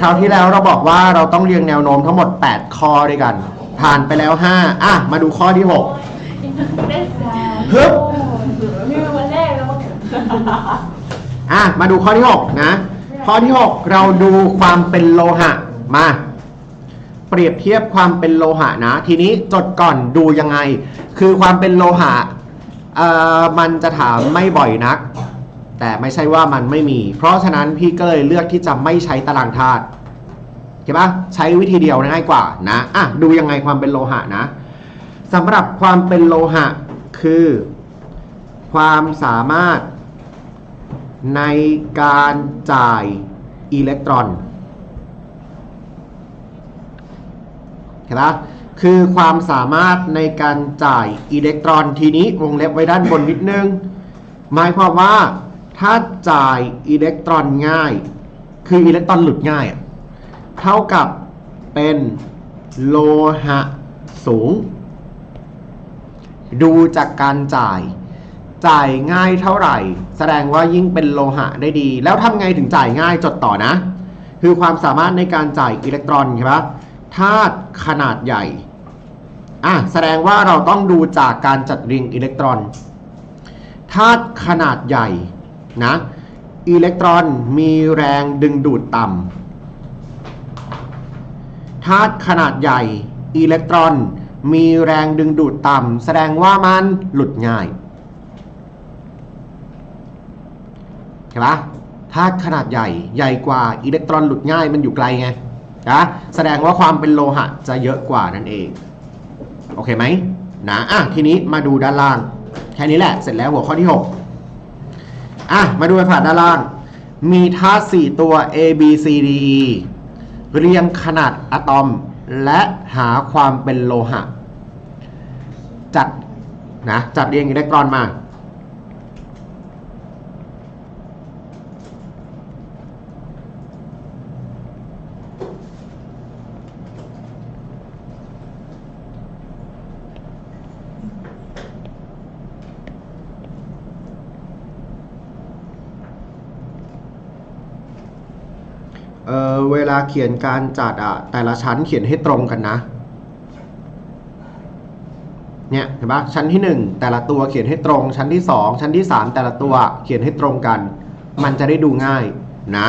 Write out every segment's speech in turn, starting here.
คราวที่แล้วเราบอกว่าเราต้องเรียงแนวโน้มทั้งหมด 8 ข้อด้วยกัน ผ่านไปแล้ว 5 อะ มาดูข้อที่ได้สามฮึบลืมวันแรกแล้วมั้ง6อะ มาดูข้อที่ 6 นะ ข้อที่ 6 เราดูความเป็นโลหะ มา เปรียบเทียบความเป็นโลหะนะ ทีนี้จดก่อนดูยังไง คือความเป็นโลหะ เอ่อ มันจะถามไม่บ่อยนัก แต่ไม่ใช่ว่ามันไม่มี เพราะฉะนั้นพี่ก็เลยเลือกที่จะไม่ใช้ตารางธาตุเข้าปะใช้วิธีเดียวง่ายกว่านะอะดูยังไงความเป็นโลหะนะสำหรับความเป็นโลหะคือ ความสามารถในการจ่ายอิเล็กตรอนเห็นปะคือความสามารถในการจ่ายอิเล็กตรอนทีนี้วงเล็บไว้ด้านบนนิดนึง หมายความว่า ถ้าจ่ายอิเล็กตรอนง่าย คืออิเล็กตรอนหลุดง่าย เท่ากับเป็นโลหะสูง ดูจากการจ่าย จ่ายง่ายเท่าไหร่ แสดงว่ายิ่งเป็นโลหะได้ดี แล้วทำไงถึงจ่ายง่ายจดต่อนะ คือความสามารถในการจ่ายอิเล็กตรอนใช่ปะธาตุขนาดใหญ่อะแสดงว่าเราต้องดูจากการจัดเรียงอิเล็กตรอนธาตุขนาดใหญ่ นะอิเล็กตรอนมีแรงดึงดูดต่ำธาตุขนาดใหญ่อิเล็กตรอนมีแรงดึงดูดต่ำแสดงว่ามันหลุดง่ายเห็นปะธาตุขนาดใหญ่ใหญ่กว่าอิเล็กตรอนหลุดง่ายมันอยู่ไกลไงนะแสดงว่าความเป็นโลหะจะเยอะกว่านั่นเอง โอเคไหมนะอะทีนี้มาดูด้านล่าง แค่นี้แหละเสร็จแล้วหัวข้อที่ 6 อะ มาดูไปผ่านด้านล่าง มีธาตุสี่ตัว A B C D E เรียงขนาดอะตอม และหาความเป็นโลหะ จัดนะจัดเรียงอิเล็กตรอนมา เออเวลาเขียนการจัดอะแต่ละชั้นเขียนให้ตรงกันนะเนี่ยเห็นปะชั้นที่ 1 แต่ละตัวเขียนให้ตรง ชั้นที่ 2 ชั้นที่ 3 แต่ละตัวเขียนให้ตรงกัน มันจะได้ดูง่ายนะ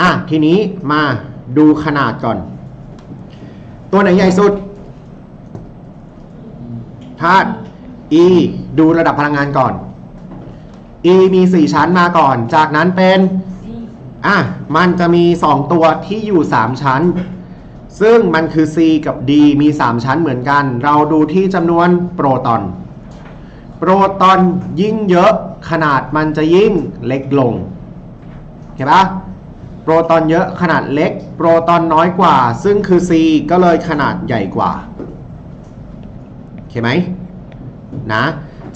อะทีนี้มาดูขนาดก่อน ตัวไหนใหญ่สุดธาตุ E ดูระดับพลังงานก่อน E มี 4 ชั้นมาก่อน จากนั้นเป็น อะมันจะมี 2 ตัวที่อยู่ 3 ชั้น ซึ่งมันคือ C กับ D มี 3 ชั้นเหมือนกัน เราดูที่จำนวนโปรตอน โปรตอนยิ่งเยอะขนาดมันจะยิ่งเล็กลง เห็นปะโปรตอนเยอะขนาดเล็ก โปรตอนน้อยกว่า ซึ่งคือ C ก็เลยขนาดใหญ่กว่าโอเคไหมนะ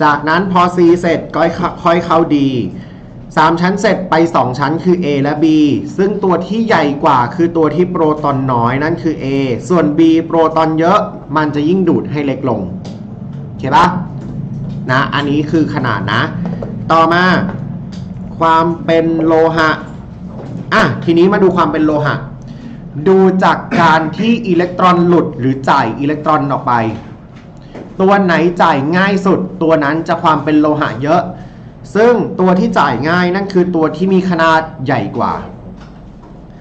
จากนั้นพอ C เสร็จก็ค่อยเข้า D 3 ชั้นเสร็จไป 2 ชั้นคือ A และ B ซึ่งตัวที่ใหญ่กว่าคือตัวที่โปรตอนน้อยนั่นคือ A ส่วน B โปรตอนเยอะมันจะยิ่งดูดให้เล็กลงโอเคปะนะ อันนี้คือขนาดนะ ต่อมา ความเป็นโลหะอะทีนี้มาดูความเป็นโลหะ ดูจากการที่อิเล็กตรอนหลุดหรือจ่ายอิเล็กตรอนออกไป ตัวไหนจ่ายง่ายสุด ตัวนั้นจะความเป็นโลหะเยอะ ซึ่งตัวที่จ่ายง่ายนั่นคือตัวที่มีขนาดใหญ่กว่า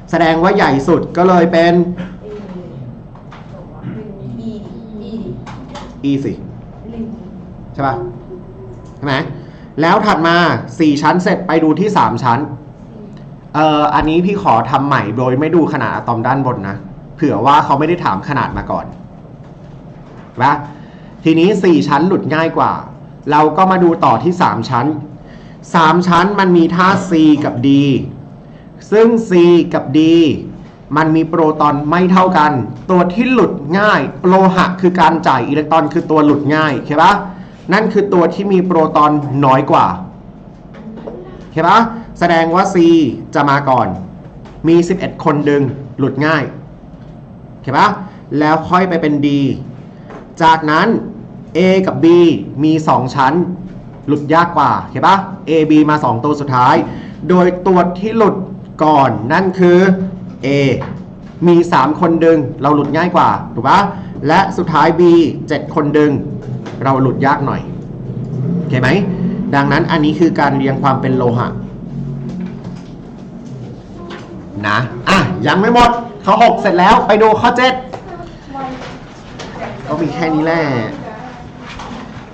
แสดงว่าใหญ่สุดก็เลยเป็น E สิใช่ปะใช่ไหมแล้วถัดมา 4 ชั้นเสร็จไปดูที่ 3 ชั้นเอ่ออันนี้พี่ขอทำใหม่โดยไม่ดูขนาดอะตอมด้านบนนะ เผื่อว่าเขาไม่ได้ถามขนาดมาก่อนปะทีนี้ 4 ชั้นหลุดง่ายกว่า เราก็มาดูต่อที่ 3 ชั้น 3ชั้นมันมีท่า C กับ D ซึ่ง C กับ D มันมีโปรตอนไม่เท่ากัน ตัวที่หลุดง่าย โลหะคือการจ่ายอิเล็กตรอนคือตัวหลุดง่ายใช่ปะนั่นคือตัวที่มีโปรตอนน้อยกว่าเห็นปะแสดงว่า C จะมาก่อน มี 11 คนดึงหลุดง่ายเห็นปะแล้วค่อยไปเป็น D จากนั้น A กับ B มี 2 ชั้น หลุดยากกว่าเห็นปะ A B มา 2 ตัวสุดท้าย โดยตัวที่หลุดก่อนนั่นคือ A มี 3 คนดึง เราหลุดง่ายกว่า ถูกปะและสุดท้าย B 7 คนดึง เราหลุดยากหน่อยโอเคไหม ดังนั้นอันนี้คือการเรียงความเป็นโลหะนะอะ ยังไม่หมดข้อ6เสร็จแล้วไปดูข้อ 7 ก็มีแค่นี้แหละ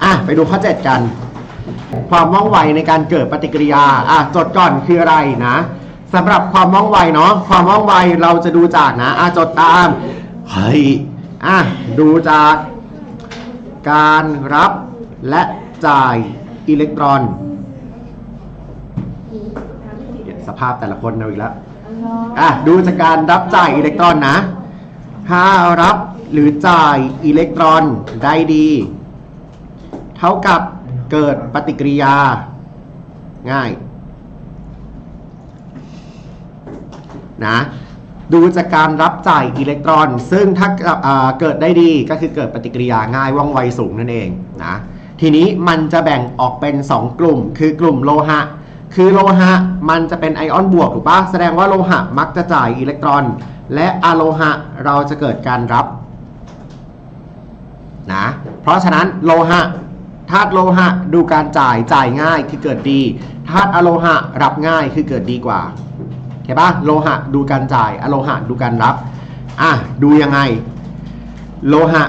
อะ ไปดูข้อ 7 กัน ความว่องไวในการเกิดปฏิกิริยาอะจดก่อนคืออะไรนะสำหรับความว่องไวเนาะความว่องไวเราจะดูจากนะอะจดตามเฮ้ยอะดูจากการรับและจ่ายอิเล็กตรอนสภาพแต่ละคนเอาอีกแล้วอะดูจากการรับจ่ายอิเล็กตรอนนะ ถ้ารับหรือจ่ายอิเล็กตรอนได้ดี เท่ากับ เกิดปฏิกิริยาง่ายนะดูจากการรับจ่ายอิเล็กตรอน ซึ่งถ้าเอ่อเกิดได้ดีก็คือเกิดปฏิกิริยาง่ายว่องไวสูงนั่นเองนะทีนี้มันจะแบ่งออกเป็น 2 กลุ่ม คือกลุ่มโลหะ คือโลหะมันจะเป็นไอออนบวกถูกปะแสดงว่าโลหะมักจะจ่ายอิเล็กตรอน และอะโลหะเราจะเกิดการรับนะเพราะฉะนั้นโลหะ ธาตุโลหะดูการจ่ายจ่ายง่ายคือเกิดดีธาตุอะโลหะรับง่ายคือเกิดดีกว่าเข้าปะโลหะดูการจ่ายอะโลหะดูการรับอะดูยังไง โลหะ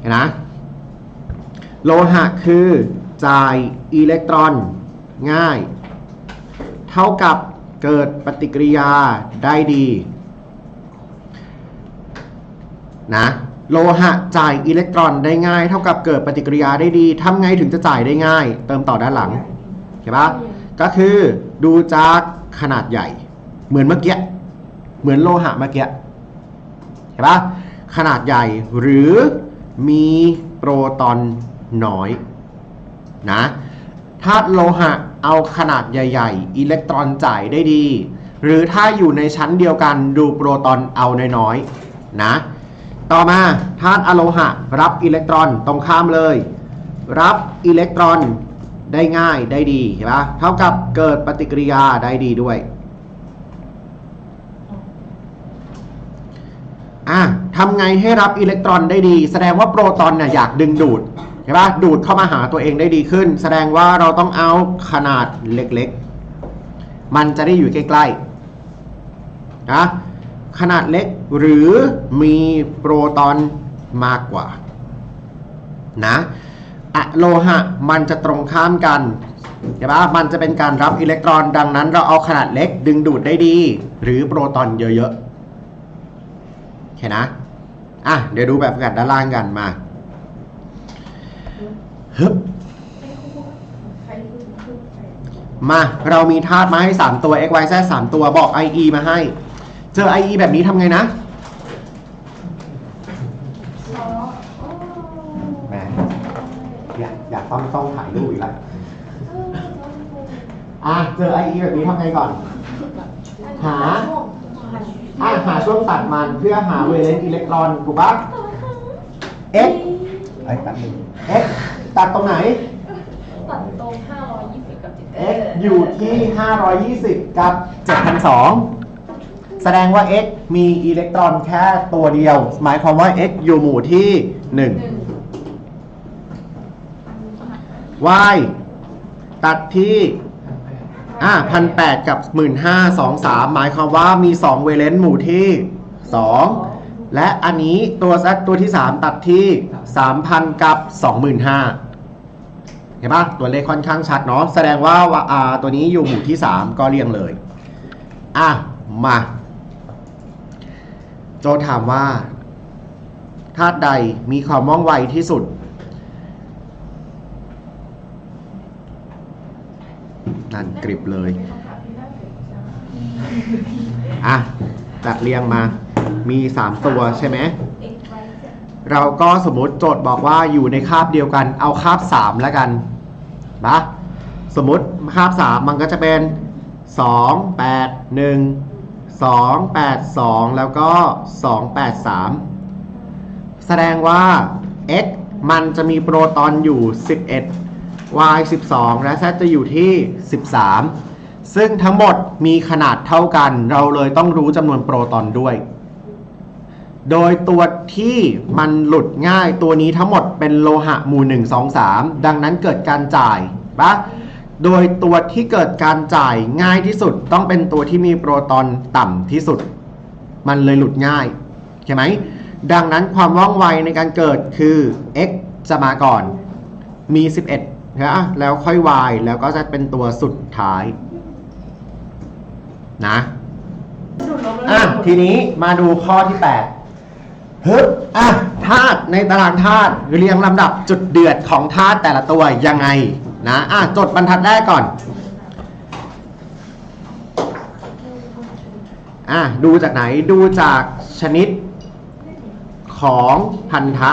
เห็นนะโลหะคือจ่ายอิเล็กตรอนง่าย เท่ากับเกิดปฏิกิริยาได้ดีนะ โลหะจ่ายอิเล็กตรอนได้ง่าย เท่ากับเกิดปฏิกิริยาได้ดีทำไงถึงจะจ่ายได้ง่าย เติมต่อด้านหลังเห็นปะก็คือดูจากขนาดใหญ่ เหมือนเมื่อกี้เหมือนโลหะเมื่อกี้เห็นปะขนาดใหญ่หรือมีโปรตอนน้อยนะถ้าโลหะเอาขนาดใหญ่ ๆ อิเล็กตรอนจ่ายได้ดี หรือถ้าอยู่ในชั้นเดียวกันดูโปรตอนเอาน้อยๆนะ ต่อมาธาตุอะโลหะ รับอิเล็กตรอนตรงข้ามเลย รับอิเล็กตรอนได้ง่ายได้ดีเห็นปะเท่ากับเกิดปฏิกิริยาได้ดีด้วยอะทำไงให้รับอิเล็กตรอนได้ดี แสดงว่าโปรตอนเนี่ยอยากดึงดูดเห็นปะดูดเข้ามาหาตัวเองได้ดีขึ้น แสดงว่าเราต้องเอาขนาดเล็กๆ มันจะได้อยู่ใกล้ๆนะ ขนาดเล็กหรือมีโปรตอนมากกว่านะอะโลหะมันจะตรงข้ามกันใช่ปะมันจะเป็นการรับอิเล็กตรอนดังนั้น เราเอาขนาดเล็กดึงดูดได้ดี หรือโปรตอนเยอะๆโอเคนะอะเดี๋ยวดูแบบกัดด้านล่างกันมาฮึบมา เรามีธาตุมาให้ 3 ตัว x y z 3 ตัวบอก i e มาให้ เจอ i e แบบนี้ทำไงนะแหมอยากอยากต้องต้องถ่ายรูปอีกแล้วอะเจอ i e แบบนี้ทำไงก่อน หา อะหาช่วงตัดมันเพื่อหาเวเลนอิเล็กตรอนถูกปะ x ไอ้ตัดหนึ่ง x ตัดตรงไหน ตัดตรง 520 กับ7 x อยู่ที่ 520 กับ 7,200 แสดงว่า x มีอิเล็กตรอนแค่ตัวเดียว หมายความว่า x อยู่หมู่ที่ 1 y ตัดที่อะพันแปดกับหมื่นห้าสองสามหมายความว่ามี2เวเลนต์หมู่ที่2และอันนี้ตัวซักตัวที่3ตัดที่3,000กับ25,000เห็นปะตัวเลขค่อนข้างชัดเนาะแสดงว่าอ่าตัวนี้อยู่หมู่ที่3ก็เรียงเลย อะ มา โจทย์ถามว่าธาตุใดมีความว่องไวที่สุด นั่นกริบเลย อะจัดเรียงมา มี3ตัวใช่ไหม เราก็สมมติโจทย์บอกว่าอยู่ในคาบเดียวกัน เอาคาบ3แล้วกันปะสมมติคาบ3มันก็จะเป็น2 8 1 2 8 2 แล้วก็ 2 8 3 แสดงว่า x มันจะมีโปรตอนอยู่ 11 y 12 และ z จะอยู่ที่ 13 ซึ่งทั้งหมดมีขนาดเท่ากัน เราเลยต้องรู้จำนวนโปรตอนด้วย โดยตัวที่มันหลุดง่ายตัวนี้ทั้งหมดเป็นโลหะหมู่ 1 2 3 ดังนั้นเกิดการจ่ายปะ โดยตัวที่เกิดการจ่ายง่ายที่สุด ต้องเป็นตัวที่มีโปรตอนต่ำที่สุด มันเลยหลุดง่ายใช่ไหมดังนั้นความว่องไวในการเกิดคือ x จะมาก่อน มี 11นะแล้วค่อย y แล้วก็จะเป็นตัวสุดท้าย นะอะทีนี้มาดูข้อที่8ฮึบอะธาตุในตารางธาตุเรียงลำดับจุดเดือดของธาตุแต่ละตัวยังไง นะอะจดบรรทัดแรกก่อนอะดูจากไหนดูจากชนิดของพันธะ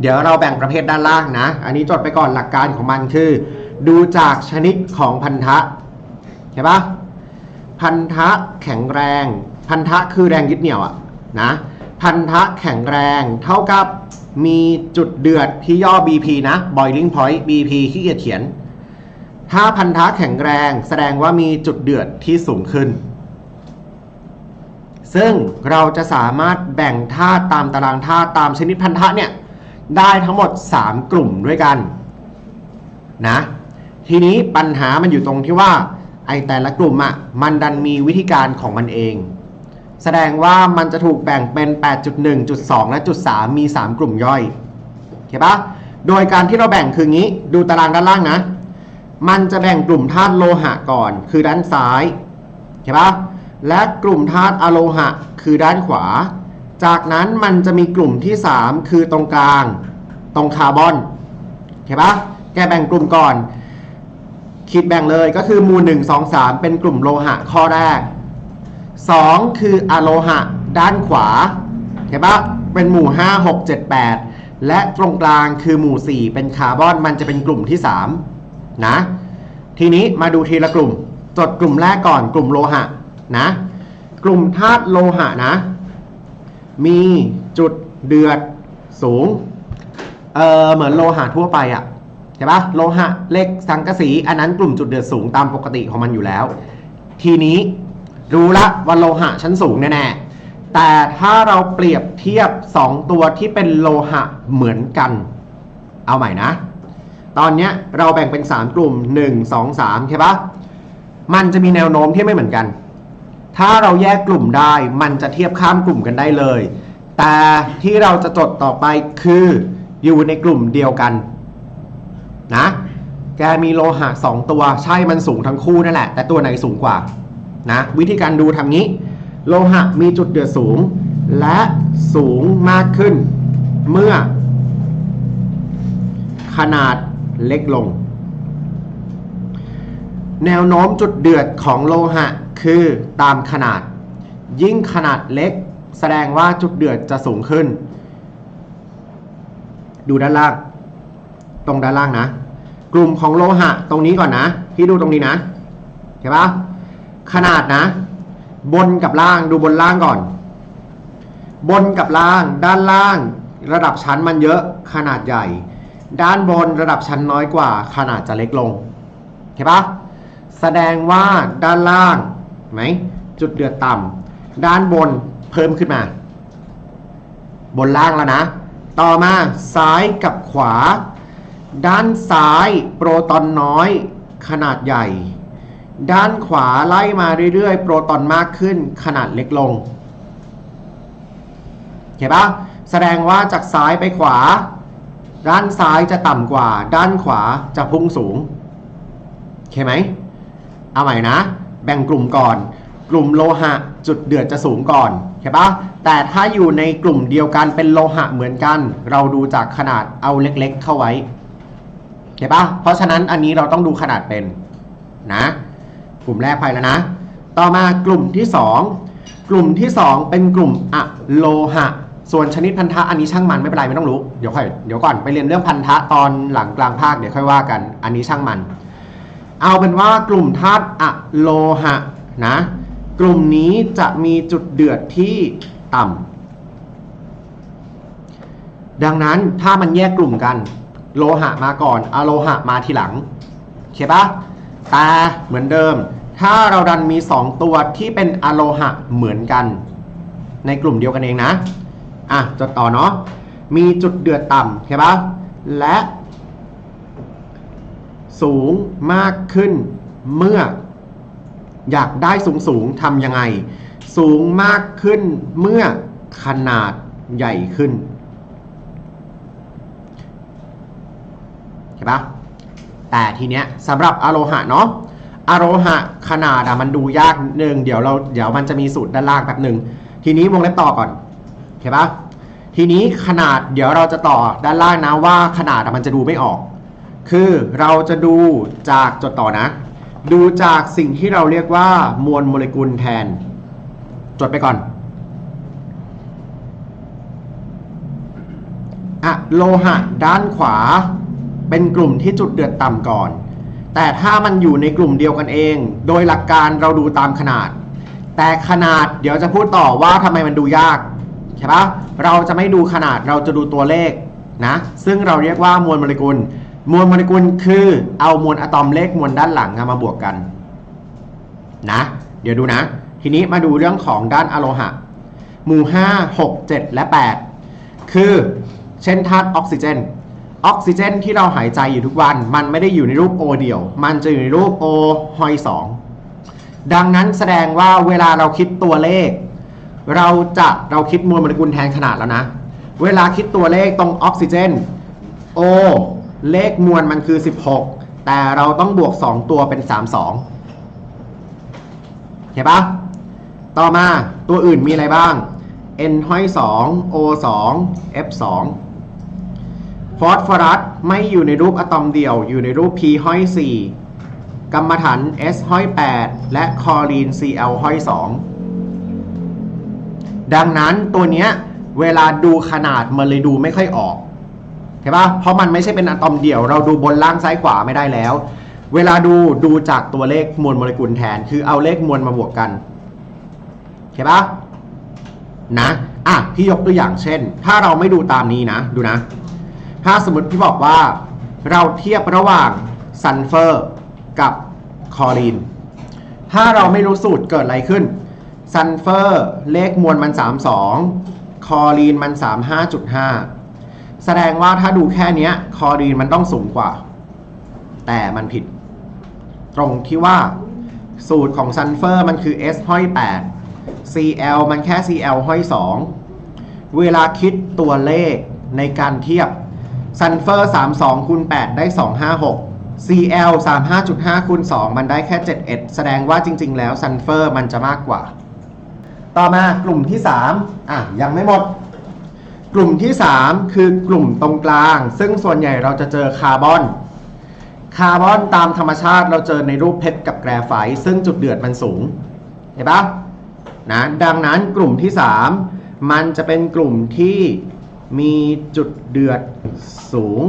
เดี๋ยวเราแบ่งประเภทด้านล่างนะ อันนี้จดไปก่อนหลักการของมันคือ ดูจากชนิดของพันธะใช่ปะพันธะแข็งแรง พันธะคือแรงยึดเหนี่ยวอะนะ พันธะแข็งแรงเท่ากับ มีจุดเดือดที่ย่อ BP นะ boiling point BP ขี้เกียจเขียน ถ้าพันธะแข็งแรงแสดงว่ามีจุดเดือดที่สูงขึ้น ซึ่งเราจะสามารถแบ่งธาตุตามตารางธาตุตามชนิดพันธะเนี่ย ได้ทั้งหมด 3 กลุ่มด้วยกันนะทีนี้ปัญหามันอยู่ตรงที่ว่าไอแต่ละกลุ่มอะ่ะมันดันมีวิธีการของมันเอง แสดงว่ามันจะถูกแบ่งเป็น 8.1.2 และจุด3มี 3 กลุ่มย่อยเข้าปะโดยการที่เราแบ่งคืองี้ ดูตารางด้านล่างนะ มันจะแบ่งกลุ่มธาตุโลหะก่อน คือด้านซ้ายเข้าปะและกลุ่มธาตุอะโลหะ คือด้านขวา จากนั้นมันจะมีกลุ่มที่ 3 คือตรงกลาง ตรงคาร์บอนเข้าปะแกแบ่งกลุ่มก่อน คิดแบ่งเลยก็คือหมู่1 2 3 เป็นกลุ่มโลหะข้อแรก 2 คืออะโลหะ ด้านขวาเห็นปะเป็นหมู่ 5 6 7 8 และตรงกลางคือหมู่ 4 เป็นคาร์บอนมันจะเป็นกลุ่มที่ 3 นะ ทีนี้มาดูทีละกลุ่ม จดกลุ่มแรกก่อนกลุ่มโลหะนะ กลุ่มธาตุโลหะนะ มีจุดเดือดสูง เออเหมือนโลหะทั่วไปอะใช่ปะโลหะเหล็กสังกะสี อันนั้นกลุ่มจุดเดือดสูงตามปกติของมันอยู่แล้ว ทีนี้ รู้ละว่าโลหะชั้นสูงแน่ๆ แต่ถ้าเราเปรียบเทียบ 2 ตัวที่เป็นโลหะเหมือนกัน เอาใหม่นะ ตอนเนี้ยเราแบ่งเป็น 3 กลุ่ม 1 2 3 ใช่ปะมันจะมีแนวโน้มที่ไม่เหมือนกัน ถ้าเราแยกกลุ่มได้มันจะเทียบข้ามกลุ่มกันได้เลย แต่ที่เราจะจดต่อไปคืออยู่ในกลุ่มเดียวกันนะ แกมีโลหะ 2 ตัวใช่มันสูงทั้งคู่นั่นแหละ แต่ตัวไหนสูงกว่า นะวิธีการดูทำงี้ โลหะมีจุดเดือดสูง และสูงมากขึ้น เมื่อ ขนาดเล็กลง แนวโน้มจุดเดือดของโลหะคือตามขนาด ยิ่งขนาดเล็ก แสดงว่าจุดเดือดจะสูงขึ้น ดูด้านล่าง ตรงด้านล่างนะ กลุ่มของโลหะตรงนี้ก่อนนะที่ดูตรงนี้นะ เห็นปะ ขนาดนะ บนกับล่างดูบนล่างก่อน บนกับล่างด้านล่าง ระดับชั้นมันเยอะขนาดใหญ่ ด้านบนระดับชั้นน้อยกว่า ขนาดจะเล็กลงเห็นปะแสดงว่าด้านล่างไหมจุดเดือดต่ำด้านบนเพิ่มขึ้นมา บนล่างแล้วนะ ต่อมาซ้ายกับขวา ด้านซ้ายโปรตอนน้อยขนาดใหญ่ ด้านขวาไล่มาเรื่อยๆ โปรตอนมากขึ้นขนาดเล็กลงเห็นปะแสดงว่าจากซ้ายไปขวา ด้านซ้ายจะต่ำกว่า ด้านขวาจะพุ่งสูงโอเคไหมเอาใหม่นะ แบ่งกลุ่มก่อน กลุ่มโลหะจุดเดือดจะสูงก่อนเห็นปะแต่ถ้าอยู่ในกลุ่มเดียวกันเป็นโลหะเหมือนกัน เราดูจากขนาดเอาเล็กๆ เข้าไว้เห็นปะเพราะฉะนั้นอันนี้เราต้องดูขนาดเป็นนะ กลุ่มแรกไปแล้วนะ ต่อมากลุ่มที่ 2 กลุ่มที่ 2 เป็นกลุ่มอะโลหะ ส่วนชนิดพันธะอันนี้ช่างมันไม่เป็นไรไม่ต้องรู้ เดี๋ยวค่อยเดี๋ยวก่อนไปเรียนเรื่องพันธะตอนหลังกลางภาคเดี๋ยวค่อยว่ากัน อันนี้ช่างมัน เอาเป็นว่ากลุ่มธาตุอะโลหะนะ กลุ่มนี้จะมีจุดเดือดที่ต่ำดังนั้นถ้ามันแยกกลุ่มกัน โลหะมาก่อนอะโลหะมาทีหลังเข้าปะ แต่เหมือนเดิม ถ้าเราดันมี 2 ตัวที่เป็นอะโลหะเหมือนกัน ในกลุ่มเดียวกันเองนะ อะจดต่อเนาะ มีจุดเดือดต่ำใช่ปะและสูงมากขึ้นเมื่อ อยากได้สูงสูงทำยังไง สูงมากขึ้นเมื่อขนาดใหญ่ขึ้นเห็นปะ แต่ทีเนี้ยสำหรับอะโลหะเนาะอะโลหะขนาดอะมันดูยากนิดนึงเดี๋ยวเราเดี๋ยวมันจะมีสูตรด้านล่างแป๊บหนึ่งทีนี้วงเล็บต่อก่อนเห็นปะทีนี้ขนาดเดี๋ยวเราจะต่อด้านล่างนะว่าขนาดมันจะดูไม่ออก คือเราจะดูจากจดต่อนะ ดูจากสิ่งที่เราเรียกว่ามวลโมเลกุลแทน จดไปก่อนอะโลหะด้านขวา เป็นกลุ่มที่จุดเดือดต่ำก่อน แต่ถ้ามันอยู่ในกลุ่มเดียวกันเอง โดยหลักการเราดูตามขนาด แต่ขนาดเดี๋ยวจะพูดต่อว่าทำไมมันดูยากใช่ปะเราจะไม่ดูขนาดเราจะดูตัวเลขนะ ซึ่งเราเรียกว่ามวลโมเลกุล มวลโมเลกุลคือเอามวลอะตอมเลขมวลด้านหลังมาบวกกันนะ เดี๋ยวดูนะ ทีนี้มาดูเรื่องของด้านอะโลหะ หมู่ 5 6 7 และ 8 คือเช่นธาตุออกซิเจน ออกซิเจนที่เราหายใจอยู่ทุกวัน มันไม่ได้อยู่ในรูป O เดี่ยว มันจะอยู่ในรูป O หอย2ดังนั้นแสดงว่าเวลาเราคิดตัวเลข เราจะเราคิดมวลโมเลกุลแทนขนาดแล้วนะ เวลาคิดตัวเลขตรงออกซิเจน O เลขมวลมันคือ 16 แต่เราต้องบวก 2 ตัวเป็น 32 เห็นปะต่อมาตัวอื่นมีอะไรบ้าง N ห้อย2 O 2 F 2 ฟอสฟอรัสไม่อยู่ในรูปอะตอมเดี่ยว อยู่ในรูป P ห้อย 4กัมมันถัน S ห้อย 8 และคลอรีน Cl ห้อย 2 ดังนั้นตัวเนี้ยเวลาดูขนาดมันเลยดูไม่ค่อยออกเห็นปะเพราะมันไม่ใช่เป็นอะตอมเดี่ยว เราดูบนล่างซ้ายขวาไม่ได้แล้ว เวลาดูดูจากตัวเลขมวลโมเลกุลแทน คือเอาเลขมวลมาบวกกันเห็นปะนะอะพี่ยกตัวอย่างเช่น ถ้าเราไม่ดูตามนี้นะ ดูนะ ถ้าสมมติพี่บอกว่า เราเทียบระหว่างซัลเฟอร์กับคอรีน ถ้าเราไม่รู้สูตรเกิดอะไรขึ้น ซัลเฟอร์เลขมวลมัน 32 คอรีนมัน 35.5 แสดงว่าถ้าดูแค่เนี้ยคอรีนมันต้องสูงกว่า แต่มันผิด ตรงที่ว่า สูตรของซัลเฟอร์มันคือ S ห้อย 8 Cl มันแค่ Cl ห้อย 2 เวลาคิดตัวเลขในการเทียบ ซัลเฟอร์32คูณ8ได้ 256 Cl 35.5คูณ2มันได้แค่ 71 แสดงว่าจริง ๆ แล้วซัลเฟอร์มันจะมากกว่า ต่อมากลุ่มที่ 3 อะ ยังไม่หมด กลุ่มที่ 3 คือกลุ่มตรงกลาง ซึ่งส่วนใหญ่เราจะเจอคาร์บอนคาร์บอนตามธรรมชาติเราเจอในรูปเพชรกับแกรไฟต์ซึ่งจุดเดือดมันสูง เห็นปะนะดังนั้นกลุ่มที่ 3 มันจะเป็นกลุ่มที่ มีจุดเดือดสูง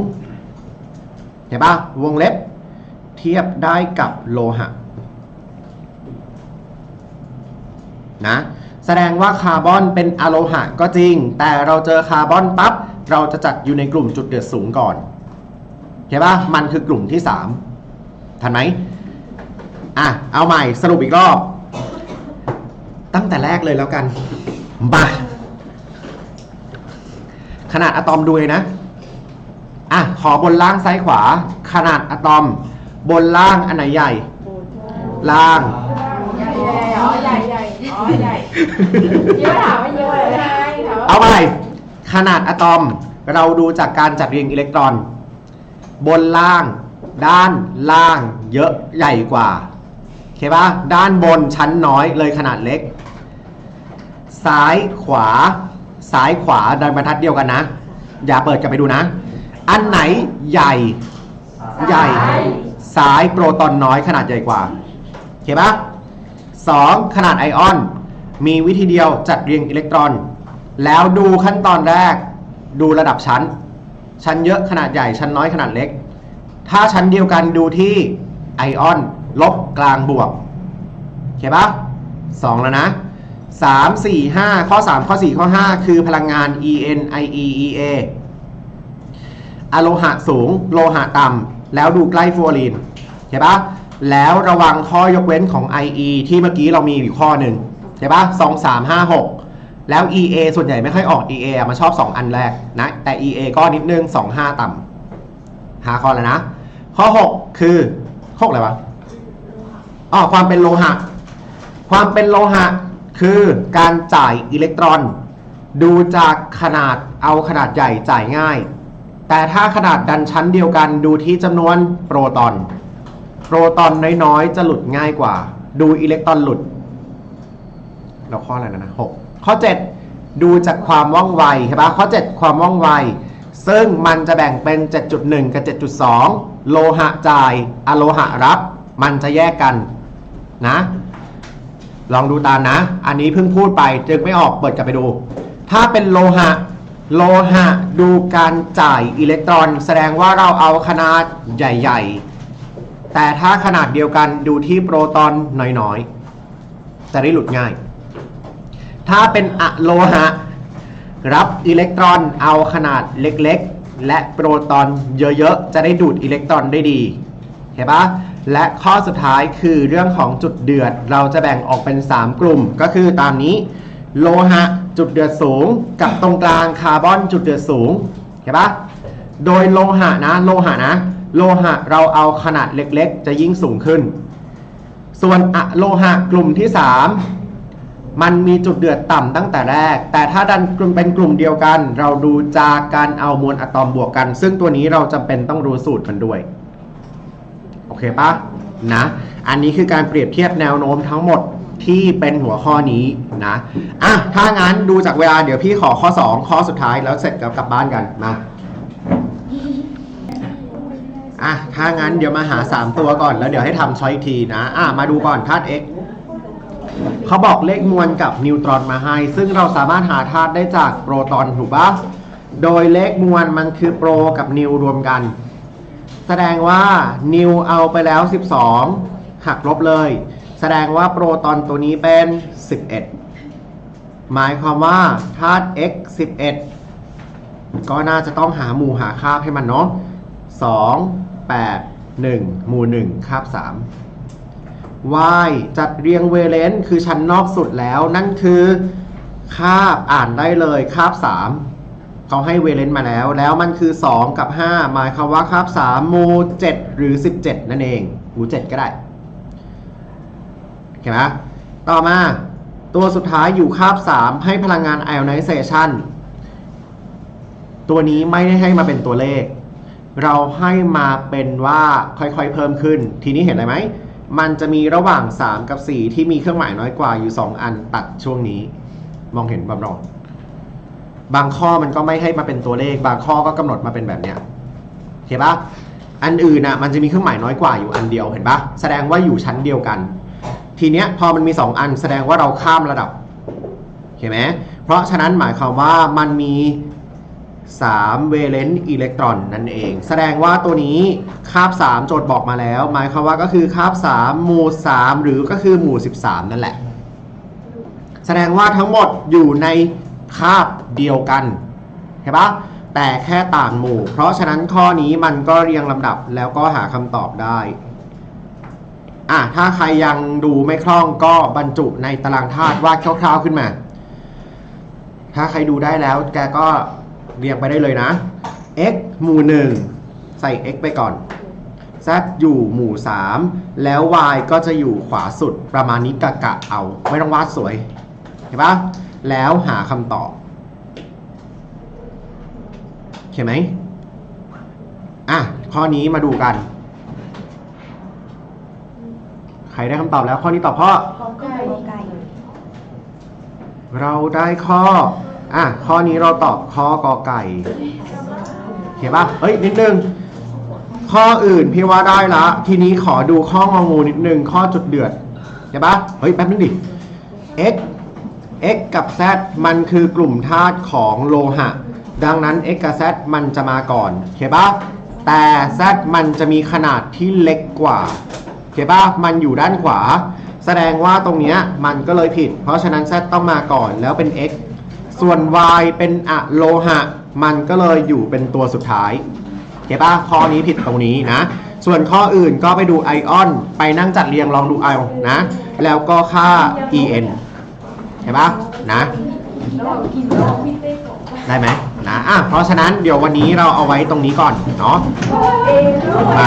เห็นปะวงเล็บ เทียบได้กับโลหะนะแสดงว่าคาร์บอนเป็นอะโลหะก็จริง แต่เราเจอคาร์บอนปั๊บเราจะจัดอยู่ในกลุ่มจุดเดือดสูงก่อนเห็นปะมันคือกลุ่มที่ 3 ทันไหมอะเอาใหม่สรุปอีกรอบ ตั้งแต่แรกเลยแล้วกันมา ขนาดอะตอมดูเลยนะอะขอบนล่างซ้ายขวา ขนาดอะตอม บนล่างอันไหนใหญ่ ล่างใหญ่ใหญ่อ๋อใหญ่ใหญ่อ๋อใหญ่เยอะถามว่าเยอะอะไรถามว่าเอาใหม่ขนาดอะตอมเราดูจากการจัดเรียงอิเล็กตรอน บนล่าง ด้านล่าง เยอะใหญ่กว่าโอเคปะด้านบนชั้นน้อยเลยขนาดเล็ก ซ้ายขวา ซ้ายขวาดันบรรทัดเดียวกันนะ อย่าเปิดกลับไปดูนะ อันไหนใหญ่ ใหญ่ซ้ายโปรตอนน้อยขนาดใหญ่กว่าโอเคปะสองขนาดไอออน มีวิธีเดียวจัดเรียงอิเล็กตรอน แล้วดูขั้นตอนแรก ดูระดับชั้น ชั้นเยอะขนาดใหญ่ ชั้นน้อยขนาดเล็ก ถ้าชั้นเดียวกันดูที่ไอออน ลบกลางบวกโอเคปะสองแล้วนะ สามสี่ห้าข้อสามข้อสี่ข้อห้าคือพลังงาน E N I E E A อโลหะสูง โลหะต่ำ แล้วดูใกล้ฟลูออรีนเห็นปะแล้วระวังข้อยกเว้นของ IE ที่เมื่อกี้เรามีอยู่ข้อหนึ่งใช่ปะสองสามห้าหกแล้ว EA ส่วนใหญ่ไม่ค่อยออก EA มันชอบ 2 อันแรกนะ แต่ EA ก็นิดนึง 2 5 ต่ำหาข้อแล้วนะ ข้อ 6 คือข้ออะไรวะอ๋อความเป็นโลหะ ความเป็นโลหะ คือการจ่ายอิเล็กตรอน ดูจากขนาดเอาขนาดใหญ่จ่ายง่าย แต่ถ้าขนาดดันชั้นเดียวกันดูที่จำนวนโปรตอน โปรตอนน้อยๆ จะหลุดง่ายกว่า ดูอิเล็กตรอนหลุดเราข้ออะไรนะนะหกข้อ 7 ดูจากความว่องไวใช่ปะข้อ 7 ความว่องไว ซึ่งมันจะแบ่งเป็น 7.1 กับ 7.2 โลหะจ่ายอะโลหะรับ มันจะแยกกันนะ ลองดูตามนะ อันนี้เพิ่งพูดไปจึงไม่ออกเปิดกลับไปดู ถ้าเป็นโลหะ โลหะดูการจ่ายอิเล็กตรอน แสดงว่าเราเอาขนาดใหญ่ ๆ แต่ถ้าขนาดเดียวกันดูที่โปรตอนน้อยๆ จะได้หลุดง่าย ถ้าเป็นอะโลหะ รับอิเล็กตรอนเอาขนาดเล็กๆ และโปรตอนเยอะๆ จะได้ดูดอิเล็กตรอนได้ดี ห็นปะและข้อสุดท้ายคือเรื่องของจุดเดือด เราจะแบ่งออกเป็น 3 กลุ่ม ก็คือตามนี้ โลหะจุดเดือดสูง กับตรงกลางคาร์บอนจุดเดือดสูงเห็นปะโดยโลหะนะโลหะนะ โลหะเราเอาขนาดเล็กๆ จะยิ่งสูงขึ้น ส่วนอะโลหะกลุ่มที่ 3 มันมีจุดเดือดต่ำตั้งแต่แรก แต่ถ้าดันกลุ่มเป็นกลุ่มเดียวกัน เราดูจากการเอามวลอะตอมบวกกัน ซึ่งตัวนี้เราจำเป็นต้องรู้สูตรมันด้วย เคปะนะ อันนี้คือการเปรียบเทียบแนวโน้มทั้งหมดที่เป็นหัวข้อนี้นะอะถ้างั้นดูจากเวลาเดี๋ยวพี่ขอข้อ 2 ข้อสุดท้ายแล้วเสร็จแล้วกลับบ้านกันมาอะถ้างั้นเดี๋ยวมาหา 3 ตัวก่อนแล้วเดี๋ยวให้ทำช้อยอีกทีนะอะมาดูก่อนธาตุ x เขาบอกเลขมวลกับนิวตรอนมาให้ ซึ่งเราสามารถหาธาตุได้จากโปรตอนถูกปะโดยเลขมวลมันคือโปรกับนิวรวมกัน แสดงว่านิวเอาไปแล้ว 12 หักลบเลย แสดงว่าโปรตอนตัวนี้เป็น 11 หมายความว่าธาตุ x 11 ก็น่าจะต้องหาหมู่หาคาบให้มันเนาะ2 8 1 หมู่ 1 คาบ 3 y จัดเรียงเวเลนซ์คือชั้นนอกสุดแล้วนั่นคือคาบอ่านได้เลยคาบ 3 เขาให้เวเลนซ์มาแล้ว แล้วมันคือ 2 กับ 5 หมายความว่าคาบ3มู7หรือ 17 นั่นเองหมู่7ก็ได้โอเคไหมต่อมาตัวสุดท้ายอยู่คาบ 3 ให้พลังงาน ionization ตัวนี้ไม่ได้ให้มาเป็นตัวเลข เราให้มาเป็นว่าค่อยๆเพิ่มขึ้น ทีนี้เห็นอะไรไหม มันจะมีระหว่าง 3 กับ 4 ที่มีเครื่องหมายน้อยกว่าอยู่ 2 อันตัดช่วงนี้ มองเห็นบำรอ บางข้อมันก็ไม่ให้มาเป็นตัวเลข บางข้อก็กำหนดมาเป็นแบบเนี้ยโอเคปะอันอื่นน่ะมันจะมีเครื่องหมายน้อยกว่าอยู่อันเดียวเห็นปะแสดงว่าอยู่ชั้นเดียวกัน ทีเนี้ยพอมันมี 2 อันแสดงว่าเราข้ามระดับเห็นไหมเพราะฉะนั้นหมายความว่ามันมี3เวเลนต์อิเล็กตรอนนั่นเอง แสดงว่าตัวนี้คาบ 3 โจทย์บอกมาแล้ว หมายความว่าก็คือคาบ 3 หมู่ 3 หรือก็คือหมู่ 13 นั่นแหละ แสดงว่าทั้งหมดอยู่ใน คาบเดียวกันเห็นปะแต่แค่ต่างหมู่ เพราะฉะนั้นข้อนี้มันก็เรียงลำดับแล้วก็หาคำตอบได้อะถ้าใครยังดูไม่คล่องก็บรรจุในตารางธาตุวาดคร่าวๆขึ้นมา ถ้าใครดูได้แล้วแกก็เรียงไปได้เลยนะ x หมู่ 1 ใส่ x ไปก่อน z อยู่หมู่ 3 แล้ว y ก็จะอยู่ขวาสุดประมาณนี้กะกะเอา ไม่ต้องวาดสวย เห็นปะ แล้วหาคำตอบเข้าไหมอะ ข้อนี้มาดูกัน ใครได้คำตอบแล้ว ข้อนี้ตอบข้อ ขอไก่เราได้ข้อ อะ ข้อนี้เราตอบข้อกอไก่เห็นปะเฮ้ย นิดนึง ข้ออื่นพี่ว่าได้ละ ทีนี้ขอดูข้ององูนิดนึง ข้อจุดเดือดเห็นปะเฮ้ย แป๊บนึงดิ x x กับ z มันคือกลุ่มธาตุของโลหะ ดังนั้น x กับ z มันจะมาก่อนเห็นปะแต่ z มันจะมีขนาดที่เล็กกว่าเห็นปะมันอยู่ด้านขวา แสดงว่าตรงเนี้ยมันก็เลยผิด เพราะฉะนั้น z ต้องมาก่อนแล้วเป็น x ส่วน y เป็นอะโลหะ มันก็เลยอยู่เป็นตัวสุดท้ายเห็นปะข้อนี้ผิดตรงนี้นะ ส่วนข้ออื่นก็ไปดูไอออน ไปนั่งจัดเรียงลองดูเอานะ แล้วก็ค่า en ใช่ปะนะได้ไหมนะอะเพราะฉะนั้นเดี๋ยววันนี้เราเอาไว้ตรงนี้ก่อนเนาะมา